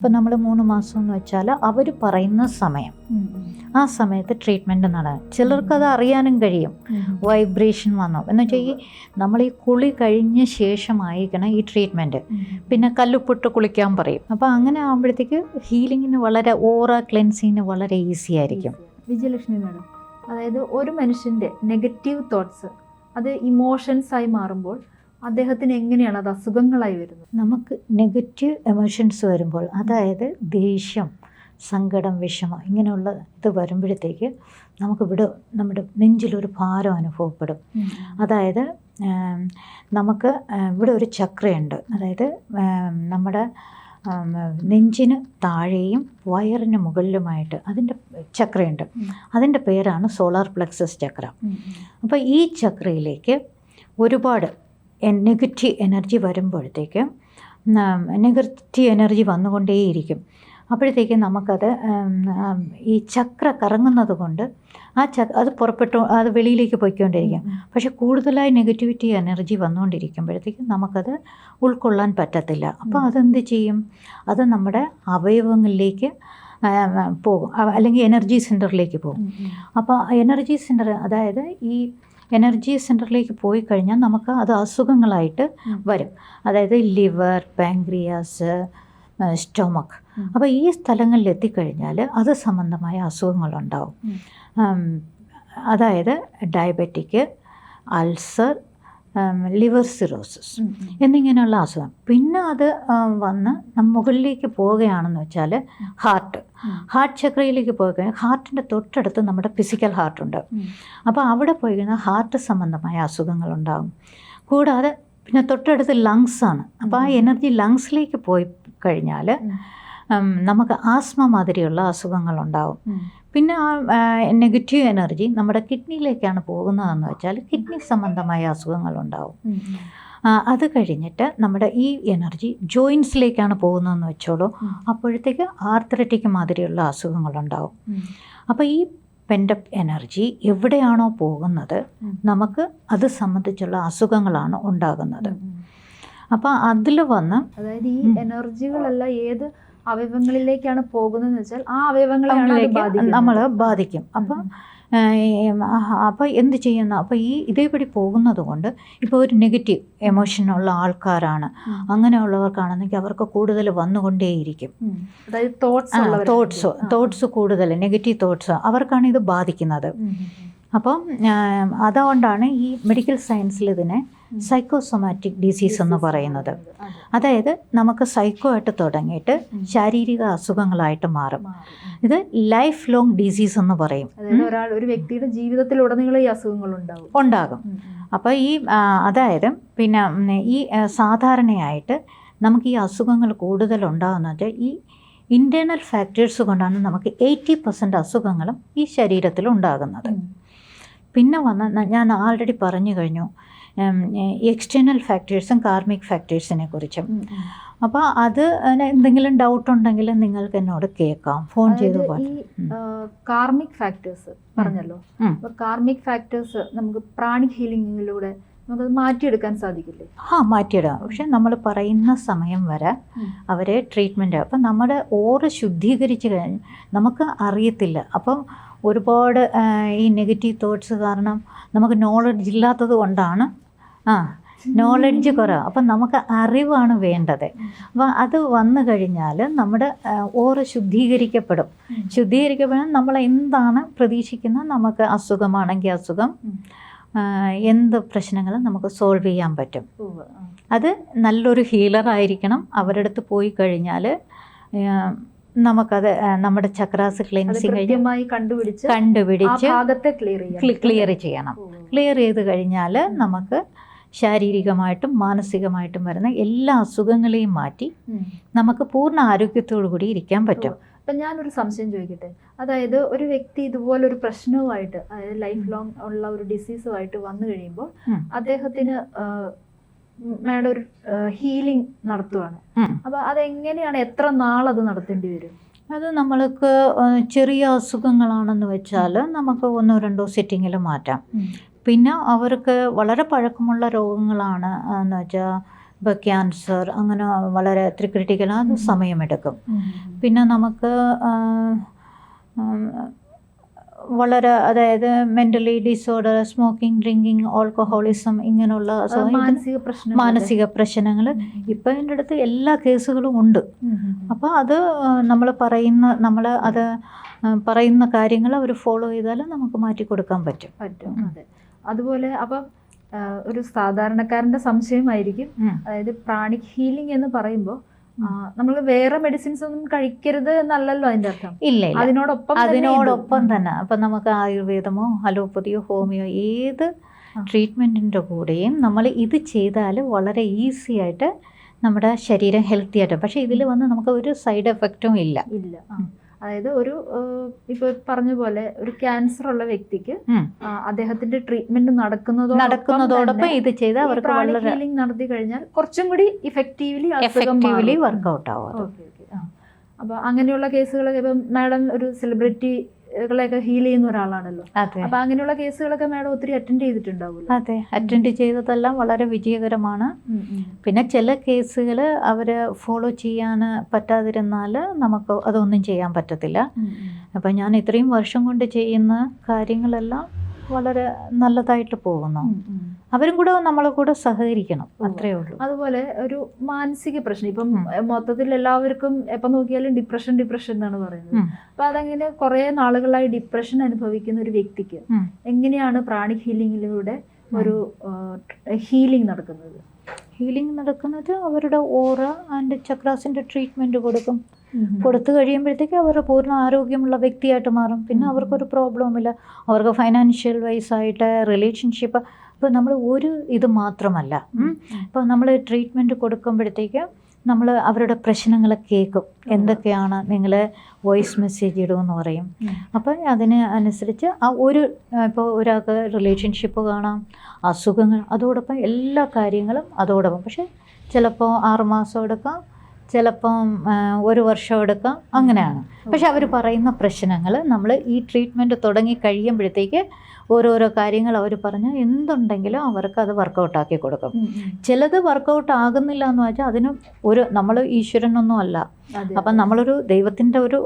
ഇപ്പം നമ്മൾ മൂന്ന് മാസം എന്ന് വെച്ചാൽ അവർ പറയുന്ന സമയം. ആ സമയത്ത് ട്രീറ്റ്മെന്റ് നടക്കും ചിലർക്കത് അറിയാനും കഴിയും. വൈബ്രേഷൻ വന്നു. എന്ന് വെച്ചാൽ ഈ നമ്മൾ ഈ കുളി കഴിഞ്ഞ ശേഷമായിരിക്കണം ഈ ട്രീറ്റ്മെന്റ് പിന്നെ കല്ലുപ്പിട്ട് കുളിക്കാൻ പറയും. അപ്പോൾ അങ്ങനെ ആകുമ്പോഴത്തേക്ക് ഹീലിങ്ങിന് വളരെ ഓറ ക്ലെൻസിങ്ങിന് വളരെ ഈസി ആയിരിക്കും. വിജയലക്ഷ്മി മാഡം അതായത് ഒരു മനുഷ്യന്റെ നെഗറ്റീവ് തോട്ട്സ് അത് ഇമോഷൻസായി മാറുമ്പോൾ അദ്ദേഹത്തിന് എങ്ങനെയാണ് അത് അസുഖങ്ങളായി വരുന്നത്? നമുക്ക് നെഗറ്റീവ് എമോഷൻസ് വരുമ്പോൾ അതായത് ദേഷ്യം സങ്കടം വിഷമം ഇങ്ങനെയുള്ള ഇത് വരുമ്പോഴത്തേക്ക് നമുക്കിവിടെ നമ്മുടെ നെഞ്ചിലൊരു ഭാരം അനുഭവപ്പെടും. അതായത് നമുക്ക് ഇവിടെ ഒരു ചക്രയുണ്ട്. അതായത് നമ്മുടെ നെഞ്ചിന് താഴെയും വയറിന് മുകളിലുമായിട്ട് അതിന്റെ ചക്രയുണ്ട്. അതിന്റെ പേരാണ് സോളാർ പ്ലക്സസ് ചക്ര. അപ്പോൾ ഈ ചക്രയിലേക്ക് ഒരുപാട് നെഗറ്റീവ് എനർജി വരുമ്പോഴത്തേക്ക് നെഗറ്റീവ് എനർജി വന്നുകൊണ്ടേയിരിക്കും. അപ്പോഴത്തേക്ക് നമുക്കത് ഈ ചക്ര കറങ്ങുന്നത് കൊണ്ട് ആ ചക്ര അത് പുറപ്പെട്ടു അത് വെളിയിലേക്ക് പോയിക്കൊണ്ടിരിക്കും. പക്ഷേ കൂടുതലായി നെഗറ്റിവിറ്റി എനർജി വന്നുകൊണ്ടിരിക്കുമ്പോഴത്തേക്കും നമുക്കത് ഉൾക്കൊള്ളാൻ പറ്റത്തില്ല. അപ്പോൾ അതെന്ത് ചെയ്യും? അത് നമ്മുടെ അവയവങ്ങളിലേക്ക് പോകും. അല്ലെങ്കിൽ എനർജി സെന്ററിലേക്ക് പോകും. അപ്പോൾ എനർജി സെന്റർ അതായത് ഈ എനർജി സെന്ററിലേക്ക് പോയി കഴിഞ്ഞാൽ നമുക്ക് അത് അസുഖങ്ങളായിട്ട് വരും. അതായത് ലിവർ പാങ്ക്രിയാസ് സ്റ്റൊമക്ക് അപ്പോൾ ഈ സ്ഥലങ്ങളിൽ എത്തിക്കഴിഞ്ഞാൽ അത് സംബന്ധമായ അസുഖങ്ങളുണ്ടാവും. അതായത് ഡയബറ്റിക് അൾസർ ലിവർ സിറോസിസ് എന്നിങ്ങനെയുള്ള അസുഖം. പിന്നെ അത് വന്ന് മുകളിലേക്ക് പോവുകയാണെന്ന് വെച്ചാൽ ഹാർട്ട് ഹാർട്ട് ചക്രയിലേക്ക് പോയി കഴിഞ്ഞാൽ ഹാർട്ടിന്റെ തൊട്ടടുത്ത് നമ്മുടെ ഫിസിക്കൽ ഹാർട്ടുണ്ട് അപ്പോൾ അവിടെ പോയി കഴിഞ്ഞാൽ ഹാർട്ട് സംബന്ധമായ അസുഖങ്ങളുണ്ടാകും കൂടാതെ പിന്നെ തൊട്ടടുത്ത് ലങ്സാണ് അപ്പോൾ ആ എനർജി ലങ്സിലേക്ക് പോയി കഴിഞ്ഞാൽ നമുക്ക് ആസ്മ മാതിരിയുള്ള അസുഖങ്ങളുണ്ടാവും. പിന്നെ ആ നെഗറ്റീവ് എനർജി നമ്മുടെ കിഡ്നിയിലേക്കാണ് പോകുന്നതെന്ന് വെച്ചാൽ കിഡ്നി സംബന്ധമായ അസുഖങ്ങളുണ്ടാവും. അത് കഴിഞ്ഞിട്ട് നമ്മുടെ ഈ എനർജി ജോയിൻസിലേക്കാണ് പോകുന്നതെന്ന് വെച്ചോളൂ. അപ്പോഴത്തേക്ക് ആർത്രറ്റിക് മാതിരിയുള്ള അസുഖങ്ങളുണ്ടാവും. അപ്പോൾ ഈ പെൻഡപ്പ് എനർജി എവിടെയാണോ പോകുന്നത് നമുക്ക് അത് സംബന്ധിച്ചുള്ള അസുഖങ്ങളാണ് ഉണ്ടാകുന്നത്. അപ്പോൾ അതിൽ വന്ന് അതായത് ഈ എനർജികളെല്ലാം ഏത് അവയവങ്ങളിലേക്കാണ് പോകുന്നതെന്ന് വെച്ചാൽ ആ അവയവങ്ങളിലേക്ക് നമ്മൾ ബാധിക്കും. അപ്പം അപ്പോൾ എന്ത് ചെയ്യുന്ന? അപ്പോൾ ഈ ഇതേപടി പോകുന്നത് കൊണ്ട് ഇപ്പോൾ ഒരു നെഗറ്റീവ് എമോഷനുള്ള ആൾക്കാരാണ്. അങ്ങനെയുള്ളവർക്കാണെന്നെങ്കിൽ അവർക്ക് കൂടുതൽ വന്നുകൊണ്ടേയിരിക്കും. അതായത് തോട്ട്സ് തോട്ട്സ് തോട്ട്സ് കൂടുതൽ നെഗറ്റീവ് തോട്ട്സ് അവർക്കാണ് ഇത് ബാധിക്കുന്നത്. അപ്പം അതുകൊണ്ടാണ് ഈ മെഡിക്കൽ സയൻസിൽ ഇതിനെ. സൈക്കോസൊമാറ്റിക് ഡിസീസ് എന്ന് പറയുന്നത്. അതായത് നമുക്ക് സൈക്കോ ആയിട്ട് തുടങ്ങിയിട്ട് ശാരീരിക അസുഖങ്ങളായിട്ട് മാറും. ഇത് ലൈഫ് ലോങ് ഡിസീസ് എന്ന് പറയും. ഒരാൾ ഒരു വ്യക്തിയുടെ ജീവിതത്തിലുടനീളം ഈ അസുഖങ്ങൾ ഉണ്ടാവും ഉണ്ടാകും അപ്പോൾ ഈ അതായത് പിന്നെ ഈ സാധാരണയായിട്ട് നമുക്ക് ഈ അസുഖങ്ങൾ കൂടുതൽ ഉണ്ടാകുന്നത് ഈ ഇന്റേർണൽ ഫാക്ടേഴ്സ് കൊണ്ടാണ് നമുക്ക് എയ്റ്റി പെർസെന്റ് അസുഖങ്ങളും ഈ ശരീരത്തിൽ ഉണ്ടാകുന്നത് പിന്നെ വന്ന ഞാൻ ആൾറെഡി പറഞ്ഞു കഴിഞ്ഞു. എക്സ്റ്റേണൽ ഫാക്ടേഴ്സും കാർമിക് ഫാക്ടേഴ്സിനെ കുറിച്ചും. അപ്പോൾ അത് എന്തെങ്കിലും ഡൗട്ട് ഉണ്ടെങ്കിൽ നിങ്ങൾക്ക് എന്നോട് കേൾക്കാം. ഫോൺ ചെയ്ത്. കാർമിക് ഫാക്ടേഴ്സ് പറഞ്ഞല്ലോ. കാർമിക് ഫാക്ടേഴ്സ് നമുക്ക് പ്രാണിക് ഹീലിംഗിലൂടെ നമുക്കത് മാറ്റിയെടുക്കാൻ സാധിക്കില്ലേ? ആ മാറ്റിയിടാം പക്ഷെ നമ്മൾ പറയുന്ന സമയം വരെ അവരെ ട്രീറ്റ്മെന്റ് അപ്പം നമ്മുടെ ഓറ് ശുദ്ധീകരിച്ച് കഴിഞ്ഞ് നമുക്ക് അറിയത്തില്ല. അപ്പം ഒരുപാട് ഈ നെഗറ്റീവ് തോട്ട്സ് കാരണം നമുക്ക് നോളജ് ഇല്ലാത്തത് കൊണ്ടാണ് ആ നോളജ് കുറവ്. അപ്പം നമുക്ക് അറിവാണ് വേണ്ടത്. അപ്പോൾ അത് വന്നു കഴിഞ്ഞാൽ നമ്മുടെ ഓറ് ശുദ്ധീകരിക്കപ്പെടും. ശുദ്ധീകരിക്കപ്പെടാൻ നമ്മൾ എന്താണ് പ്രതീക്ഷിക്കുന്നത് നമുക്ക് അസുഖമാണെങ്കിൽ അസുഖം എന്ത് പ്രശ്നങ്ങളും നമുക്ക് സോൾവ് ചെയ്യാൻ പറ്റും. അത് നല്ലൊരു ഹീലർ ആയിരിക്കണം. അവരുടെ അടുത്ത് പോയി കഴിഞ്ഞാൽ നമുക്കത് നമ്മുടെ ചക്രാസ് ക്ലീൻസിങ് കണ്ടുപിടിച്ച് കണ്ടുപിടിച്ച് ക്ലിയർ ചെയ്യണം. ക്ലിയർ ചെയ്ത് കഴിഞ്ഞാൽ നമുക്ക് ശാരീരികമായിട്ടും മാനസികമായിട്ടും വരുന്ന എല്ലാ അസുഖങ്ങളെയും മാറ്റി നമുക്ക് പൂർണ ആരോഗ്യത്തോടു കൂടി ഇരിക്കാൻ പറ്റും. അപ്പം ഞാനൊരു സംശയം ചോദിക്കട്ടെ? അതായത് ഒരു വ്യക്തി ഇതുപോലെ ഒരു പ്രശ്നവുമായിട്ട് അതായത് ലൈഫ് ലോങ് ഉള്ള ഒരു ഡിസീസുമായിട്ട് വന്നു കഴിയുമ്പോൾ അദ്ദേഹത്തിന് മാഡം ഒരു ഹീലിംഗ് നടത്തുവാണ്. അപ്പോൾ അപ്പൊ അതെങ്ങനെയാണ് എത്ര നാളത് നടത്തേണ്ടി വരും? അത് നമ്മൾക്ക് ചെറിയ അസുഖങ്ങളാണെന്ന് വെച്ചാൽ നമുക്ക് ഒന്നോ രണ്ടോ സെറ്റിങ്ങിൽ മാറ്റാം. പിന്നെ അവർക്ക് വളരെ പഴക്കമുള്ള രോഗങ്ങളാണ് എന്ന് വെച്ചാൽ ഇപ്പോൾ ക്യാൻസർ അങ്ങനെ വളരെ ഒത്തിരി ക്രിട്ടിക്കൽ അത്. സമയമെടുക്കും. പിന്നെ നമുക്ക് വളരെ അതായത് mentally disorder smoking drinking alcoholism ഇങ്ങനെയുള്ള മാനസിക പ്രശ്നം മാനസിക പ്രശ്നങ്ങൾ ഇപ്പം എന്റെ അടുത്ത് എല്ലാ കേസുകളും ഉണ്ട്. അപ്പോൾ അത് നമ്മൾ പറയുന്ന നമ്മൾ അത് പറയുന്ന കാര്യങ്ങൾ അവർ ഫോളോ ചെയ്താൽ നമുക്ക് മാറ്റി കൊടുക്കാൻ പറ്റും പറ്റും അതെ. അതുപോലെ അപ്പം ഒരു സാധാരണക്കാരന്റെ സംശയമായിരിക്കും. അതായത് പ്രാണിക് ഹീലിംഗ് എന്ന് പറയുമ്പോൾ നമ്മൾ വേറെ മെഡിസിൻസ് ഒന്നും കഴിക്കരുത് എന്നല്ലല്ലോ അതിന്റെ അർത്ഥം. ഇല്ല അതിനോടൊപ്പം. അതിനോടൊപ്പം തന്നെ. അപ്പൊ നമുക്ക് ആയുർവേദമോ അലോപ്പതിയോ ഹോമിയോ ഏത് ട്രീറ്റ്മെന്റിന്റെ കൂടെയും നമ്മൾ ഇത് ചെയ്താൽ വളരെ ഈസി ആയിട്ട് നമ്മുടെ ശരീരം ഹെൽത്തി ആയിട്ട്. പക്ഷേ ഇതിൽ വന്ന് നമുക്ക് ഒരു സൈഡ് എഫക്റ്റും ഇല്ല. ഇല്ല. അതായത് ഒരു ഇപ്പൊ പറഞ്ഞ പോലെ ഒരു ക്യാൻസർ ഉള്ള വ്യക്തിക്ക് അദ്ദേഹത്തിന്റെ ട്രീറ്റ്മെന്റ് നടക്കുന്നതോ നടക്കുന്നതോടൊപ്പം ഇത് ചെയ്ത് അവർക്ക് വളരെ ഹീലിംഗ് നടത്തി കഴിഞ്ഞാൽ കുറച്ചും കൂടി ഇഫക്റ്റീവ്ലി എഫക്റ്റീവ്ലി വർക്ക്ഔട്ട് ആവും അപ്പൊ അങ്ങനെയുള്ള കേസുകളൊക്കെ ഇപ്പം മാഡം ഒരു സെലിബ്രിറ്റികളെയൊക്കെ ഹീൽ ചെയ്യുന്ന ഒരാളാണല്ലോ. അതെ. അപ്പൊ അങ്ങനെയുള്ള കേസുകളൊക്കെ മാഡം ഒത്തിരി അറ്റൻഡ് ചെയ്തിട്ടുണ്ടാവുമല്ലോ അതെ. അറ്റൻഡ് ചെയ്തതെല്ലാം വളരെ വിജയകരമാണ്. പിന്നെ ചില കേസുകൾ അവർ ഫോളോ ചെയ്യാൻ പറ്റാതിരുന്നാൽ നമുക്ക് അതൊന്നും ചെയ്യാൻ പറ്റത്തില്ല. അപ്പം ഞാൻ ഇത്രയും വർഷം കൊണ്ട് ചെയ്യുന്ന കാര്യങ്ങളെല്ലാം വളരെ നല്ലതായിട്ട് പോകുന്നു. അവരും കൂടെ നമ്മളെ കൂടെ സഹകരിക്കണം. അത്രേ ഉള്ളൂ. അതുപോലെ ഒരു മാനസിക പ്രശ്നം. ഇപ്പം മൊത്തത്തിൽ എല്ലാവർക്കും എപ്പം നോക്കിയാലും ഡിപ്രഷൻ ഡിപ്രഷൻ എന്നാണ് പറയുന്നത്. അപ്പൊ അതങ്ങനെ കുറെ നാളുകളായി ഡിപ്രഷൻ അനുഭവിക്കുന്ന ഒരു വ്യക്തിക്ക് എങ്ങനെയാണ് പ്രാണി ഹീലിംഗിലൂടെ ഒരു ഹീലിംഗ് നടക്കുന്നത്? ഹീലിംഗ് നടക്കുന്നത് അവരുടെ ഓറ ആൻഡ് ചക്രാസിന്റെ ട്രീറ്റ്മെന്റ് കൊടുക്കും. കൊടുത്തു കഴിയുമ്പോഴത്തേക്ക് അവർ പൂർണ ആരോഗ്യമുള്ള വ്യക്തിയായിട്ട് മാറും. പിന്നെ അവർക്കൊരു അവർക്കൊരു പ്രോബ്ലവുമില്ല അവർക്ക് ഫൈനാൻഷ്യൽ വൈസായിട്ട് റിലേഷൻഷിപ്പ് ഇപ്പോൾ നമ്മൾ ഒരു ഇത് മാത്രമല്ല. ഇപ്പോൾ നമ്മൾ ട്രീറ്റ്മെന്റ് കൊടുക്കുമ്പോഴത്തേക്ക് നമ്മൾ അവരുടെ പ്രശ്നങ്ങൾ കേൾക്കും. എന്തൊക്കെയാണ് നിങ്ങൾ വോയിസ് മെസ്സേജ് ഇടുമെന്ന് പറയും. അപ്പം അപ്പോൾ അതിന് അനുസരിച്ച് ആ ഒരു ഇപ്പോൾ ഒരാൾക്ക് റിലേഷൻഷിപ്പ് കാണാം അസുഖങ്ങൾ അതോടൊപ്പം എല്ലാ കാര്യങ്ങളും അതോടൊപ്പം. പക്ഷേ ചിലപ്പോൾ ആറുമാസം എടുക്കാം ചിലപ്പം ഒരു വർഷം എടുക്കാം. അങ്ങനെയാണ്. പക്ഷെ അവർ പറയുന്ന പ്രശ്നങ്ങൾ നമ്മൾ ഈ ട്രീറ്റ്മെന്റ് തുടങ്ങി കഴിയുമ്പോഴത്തേക്ക് ഓരോരോ കാര്യങ്ങൾ അവർ പറഞ്ഞ് എന്തുണ്ടെങ്കിലും അവർക്ക് അത് വർക്കൗട്ടാക്കി കൊടുക്കും. ചിലത് വർക്കൗട്ട് ആകുന്നില്ല എന്ന് വെച്ചാൽ അതിന് ഒരു നമ്മൾ ഈശ്വരനൊന്നും അല്ല. അപ്പം. നമ്മളൊരു ദൈവത്തിന്റെ ഒരു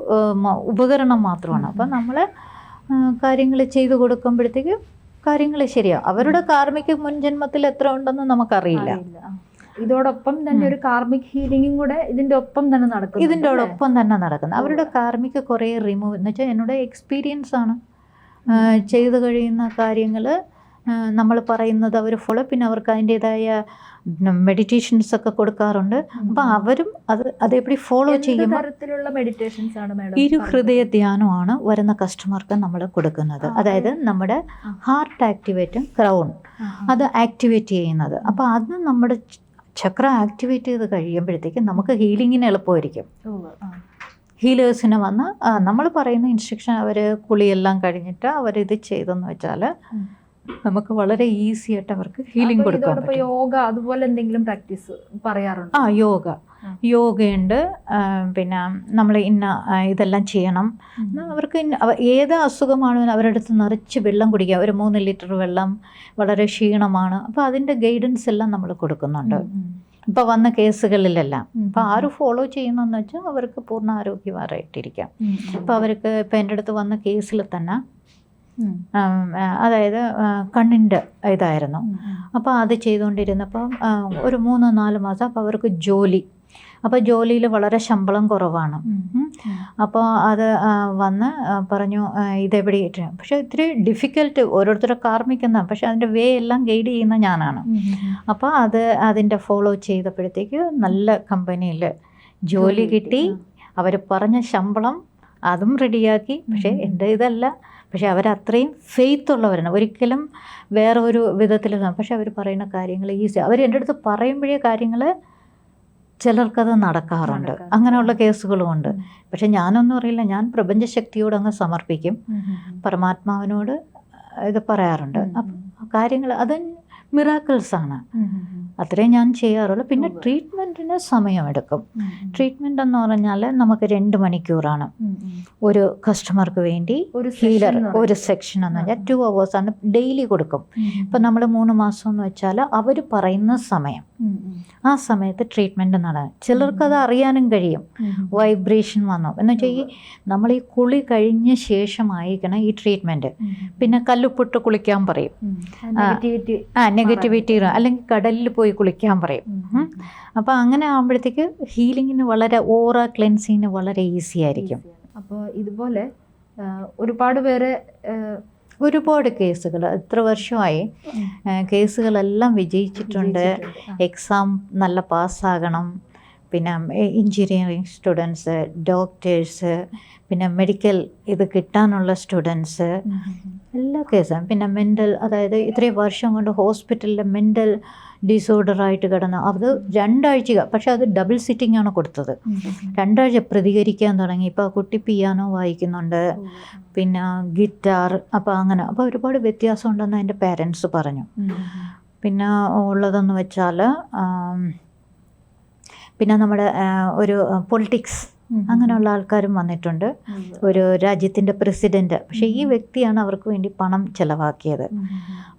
ഉപകരണം മാത്രമാണ്. അപ്പം നമ്മൾ കാര്യങ്ങൾ ചെയ്തു കൊടുക്കുമ്പോഴത്തേക്ക് കാര്യങ്ങൾ ശരിയാവും. അവരുടെ കാർമ്മിക മുൻജന്മത്തിൽ എത്ര ഉണ്ടെന്ന് നമുക്കറിയില്ല. ഇതോടൊപ്പം തന്നെ ഒരു കാർമിക് ഹീലിംഗും കൂടെ ഇതിന്റെ ഒപ്പം തന്നെ നടക്കും ഇതിന്റെ ഒപ്പം തന്നെ നടക്കുന്നു. അവരുടെ കാർമിക് കുറേ റിമൂവ് എന്ന് വെച്ചാൽ എന്നോട് എക്സ്പീരിയൻസ് ആണ്. ചെയ്തു കഴിയുന്ന കാര്യങ്ങൾ നമ്മൾ പറയുന്നത് അവർ ഫോളോ പിന്നെ അവർക്ക് അതിന്റെതായ മെഡിറ്റേഷൻസ് ഒക്കെ കൊടുക്കാറുണ്ട്. അപ്പം അവരും അത് അതേപടി ഫോളോ തരത്തിലുള്ള മെഡിറ്റേഷൻസ് ആണ് മാഡം ഇരു ഹൃദയ ധ്യാനമാണ് വരുന്ന കസ്റ്റമർക്ക് നമ്മൾ കൊടുക്കുന്നത്. അതായത് നമ്മുടെ ഹാർട്ട് ആക്ടിവേറ്റും ക്രൗൺ അത് ആക്ടിവേറ്റ് ചെയ്യുന്നത്. അപ്പോൾ അത് നമ്മുടെ ചക്ര ആക്ടിവേറ്റ് ചെയ്ത് കഴിയുമ്പോഴത്തേക്ക് നമുക്ക് ഹീലിങ്ങിന് എളുപ്പമായിരിക്കും. ഹീലേഴ്സിന് വന്ന് നമ്മൾ പറയുന്ന ഇൻസ്ട്രക്ഷൻ അവർ കുളിയെല്ലാം കഴിഞ്ഞിട്ട് അവരിത് ചെയ്തെന്ന് വെച്ചാൽ നമുക്ക് വളരെ ഈസി ആയിട്ട് അവർക്ക് ഹീലിംഗ് കൊടുക്കാം യോഗ അതുപോലെ എന്തെങ്കിലും പ്രാക്ടീസ് പറയാറുണ്ട്? ആ യോഗ. യോഗയുണ്ട്. പിന്നെ നമ്മൾ ഇന്ന ഇതെല്ലാം ചെയ്യണം. എന്നാൽ അവർക്ക് ഏത് അസുഖമാണ് അവരുടെ അടുത്ത് നിറച്ച് വെള്ളം കുടിക്കുക. ഒരു മൂന്ന് ലിറ്റർ വെള്ളം വളരെ ക്ഷീണമാണ്. അപ്പോൾ അതിന്റെ ഗൈഡൻസ് എല്ലാം നമ്മൾ കൊടുക്കുന്നുണ്ട്. ഇപ്പോൾ വന്ന കേസുകളിലെല്ലാം. അപ്പോൾ ആര് ഫോളോ ചെയ്യുന്നതെന്ന് വെച്ചാൽ അവർക്ക് പൂർണ ആരോഗ്യമാരായിട്ടിരിക്കാം അപ്പോൾ അവർക്ക് ഇപ്പോൾ എന്റെ അടുത്ത് വന്ന കേസിൽ തന്നെ അതായത് കണ്ണിന്റെ ഇതായിരുന്നു. അപ്പോൾ അത് ചെയ്തുകൊണ്ടിരുന്നപ്പം ഒരു മൂന്ന് നാല് മാസം അപ്പോൾ അവർക്ക് ജോലി അപ്പോൾ ജോലിയിൽ വളരെ ശമ്പളം കുറവാണ്. അപ്പോൾ അത് വന്ന് പറഞ്ഞു ഇതെവിടെ പക്ഷെ ഇത്തിരി ഡിഫിക്കൽട്ട് ഓരോരുത്തരെ കാർമ്മിക്കുന്ന പക്ഷേ അതിന്റെ വേ എല്ലാം ഗൈഡ് ചെയ്യുന്ന ഞാനാണ്. അപ്പോൾ അത് അതിന്റെ ഫോളോ ചെയ്തപ്പോഴത്തേക്ക് നല്ല കമ്പനിയിൽ ജോലി കിട്ടി. അവർ പറഞ്ഞ ശമ്പളം അതും റെഡിയാക്കി പക്ഷേ. എന്റെ ഇതല്ല. പക്ഷേ അവരത്രയും ഫെയ്ത്ത് ഉള്ളവരാണ് ഒരിക്കലും വേറെ ഒരു വിധത്തിൽ പക്ഷേ അവർ പറയുന്ന കാര്യങ്ങൾ ഈസി അവർ എന്റെ അടുത്ത് പറയുമ്പോഴേ കാര്യങ്ങൾ ചിലർക്കത് നടക്കാറുണ്ട്. അങ്ങനെയുള്ള കേസുകളും ഉണ്ട് പക്ഷെ ഞാനൊന്നും അറിയില്ല. ഞാൻ പ്രപഞ്ചശക്തിയോട് അങ്ങ് സമർപ്പിക്കും. പരമാത്മാവിനോട് ഇത് പറയാറുണ്ട്. അപ്പം കാര്യങ്ങൾ അത് മിറാക്കിൾസാണ് അത്രേ ഞാൻ ചെയ്യാറുള്ളൂ. പിന്നെ. ട്രീറ്റ്മെന്റിന് സമയമെടുക്കും. ട്രീറ്റ്മെന്റ് എന്ന് പറഞ്ഞാൽ നമുക്ക് രണ്ട് മണിക്കൂറാണ്. ഒരു കസ്റ്റമർക്ക് വേണ്ടി ഒരു ഹീലർ ഒരു സെക്ഷൻ എന്ന് പറഞ്ഞാൽ. ടു അവേഴ്സാണ് ഡെയിലി കൊടുക്കും. ഇപ്പം നമ്മൾ മൂന്ന് മാസം എന്ന് വെച്ചാൽ അവർ പറയുന്ന സമയം. ആ സമയത്ത് ട്രീറ്റ്മെന്റ് നടക്കാൻ ചിലർക്ക് അത് അറിയാനും കഴിയും. വൈബ്രേഷൻ വന്നു. എന്ന് വെച്ചാൽ ഈ നമ്മൾ ഈ കുളി കഴിഞ്ഞ ശേഷമായിരിക്കണം ഈ ട്രീറ്റ്മെന്റ്. പിന്നെ കല്ലുപ്പിട്ട് കുളിക്കാൻ പറയും. ആ നെഗറ്റിവിറ്റി അല്ലെങ്കിൽ കടലിൽ പോയി കുളിക്കാൻ പറയും. അപ്പോൾ അങ്ങനെ ആകുമ്പോഴത്തേക്ക് ഹീലിങ്ങിന് വളരെ ഓറ ക്ലെൻസിങ്ങിന് വളരെ ഈസി ആയിരിക്കും. അപ്പോൾ ഇതുപോലെ ഒരുപാട് പേരെ ഒരുപാട് കേസുകൾ എത്ര വർഷമായി കേസുകളെല്ലാം വിജയിച്ചിട്ടുണ്ട്. എക്സാം നല്ല പാസ്സാകണം. പിന്നെ എഞ്ചിനീയറിങ് സ്റ്റുഡൻസ് ഡോക്ടേഴ്സ് പിന്നെ മെഡിക്കൽ ഇത് കിട്ടാനുള്ള സ്റ്റുഡൻസ്. എല്ലാ കേസും. പിന്നെ മെന്റൽ അതായത് ഇത്രയും വർഷം കൊണ്ട് ഹോസ്പിറ്റലിൽ മെന്റൽ ഡിസോർഡറായിട്ട് കിടന്ന അത് രണ്ടാഴ്ച പക്ഷേ അത് ഡബിൾ സിറ്റിംഗ് ആണ് കൊടുത്തത്. രണ്ടാഴ്ച പ്രതികരിക്കാൻ തുടങ്ങി. ഇപ്പോൾ ആ കുട്ടി പിയാനോ വായിക്കുന്നുണ്ട്. പിന്നെ ഗിറ്റാർ അപ്പോൾ അങ്ങനെ. അപ്പോൾ ഒരുപാട് വ്യത്യാസം ഉണ്ടെന്ന് എന്റെ പേരൻസ് പറഞ്ഞു. പിന്നെ ഉള്ളതെന്ന് വെച്ചാൽ പിന്നെ നമ്മുടെ ഒരു പൊളിറ്റിക്സ്. അങ്ങനെയുള്ള ആൾക്കാരും വന്നിട്ടുണ്ട്. ഒരു രാജ്യത്തിന്റെ പ്രസിഡന്റ് പക്ഷേ ഈ വ്യക്തിയാണ് അവർക്ക് വേണ്ടി പണം ചിലവാക്കിയത്.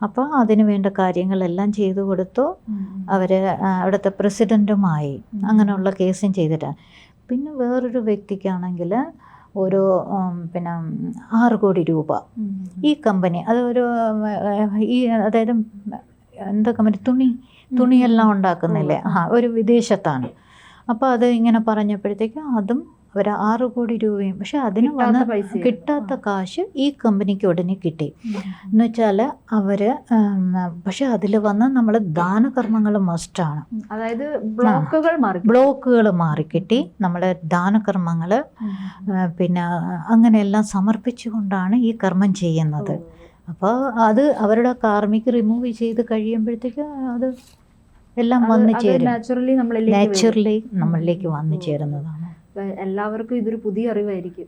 അപ്പോൾ അതിന് വേണ്ട കാര്യങ്ങളെല്ലാം ചെയ്തു കൊടുത്തു. അവർ അവിടുത്തെ പ്രസിഡന്റുമായി അങ്ങനെയുള്ള കേസും ചെയ്തിട്ടാണ്. പിന്നെ വേറൊരു വ്യക്തിക്കാണെങ്കിൽ ഒരു പിന്നെ ആറ് കോടി രൂപ. ഈ കമ്പനി അത് ഒരു ഈ അതായത് എന്താ കമ്പനി തുണി തുണിയെല്ലാം ഉണ്ടാക്കുന്നില്ലേ? ആ ഒരു വിദേശത്താണ്. അപ്പോൾ അത് ഇങ്ങനെ പറഞ്ഞപ്പോഴത്തേക്ക് അതും ഒരു ആറ് കോടി രൂപയും. പക്ഷെ അതിന് വന്ന കിട്ടാത്ത കാശ് ഈ കമ്പനിക്ക് ഉടനെ കിട്ടി. എന്നുവെച്ചാൽ എന്ന് വെച്ചാൽ അവർ പക്ഷെ അതിൽ വന്ന് നമ്മൾ ദാനകർമ്മങ്ങൾ മസ്റ്റാണ്. അതായത് ബ്ലോക്കുകൾ മാറി ബ്ലോക്കുകൾ മാറിക്കിട്ടി. നമ്മൾ ദാനകർമ്മങ്ങൾ പിന്നെ അങ്ങനെയെല്ലാം സമർപ്പിച്ചുകൊണ്ടാണ് ഈ കർമ്മം ചെയ്യുന്നത്. അപ്പോൾ അത് അവരുടെ കാർമിക് റിമൂവ് ചെയ്ത് കഴിയുമ്പോഴത്തേക്ക് അത് എല്ലാം വന്നു ചേരും. നാച്ചുറലി നമ്മളിലേക്ക് നാച്ചുറലി നമ്മളിലേക്ക് വന്നു ചേരുന്നതാണ്. എല്ലാവർക്കും ഇതൊരു പുതിയ അറിവായിരിക്കും.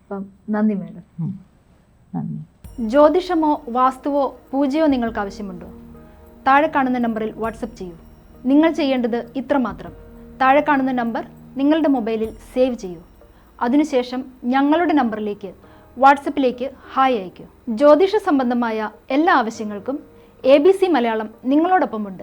അപ്പം നന്ദി മാഡം. നന്ദി. ജ്യോതിഷമോ വാസ്തുവോ പൂജയോ നിങ്ങൾക്ക് ആവശ്യമുണ്ടോ? താഴെ കാണുന്ന നമ്പറിൽ വാട്സപ്പ് ചെയ്യൂ. നിങ്ങൾ ചെയ്യേണ്ടത് ഇത്രമാത്രം താഴെ കാണുന്ന നമ്പർ നിങ്ങളുടെ മൊബൈലിൽ സേവ് ചെയ്യൂ. അതിനുശേഷം ഞങ്ങളുടെ നമ്പറിലേക്ക് വാട്സപ്പിലേക്ക് ഹായ് അയയ്ക്കൂ. ജ്യോതിഷ സംബന്ധമായ എല്ലാ ആവശ്യങ്ങൾക്കും എ ബി സി മലയാളം നിങ്ങളോടൊപ്പമുണ്ട്.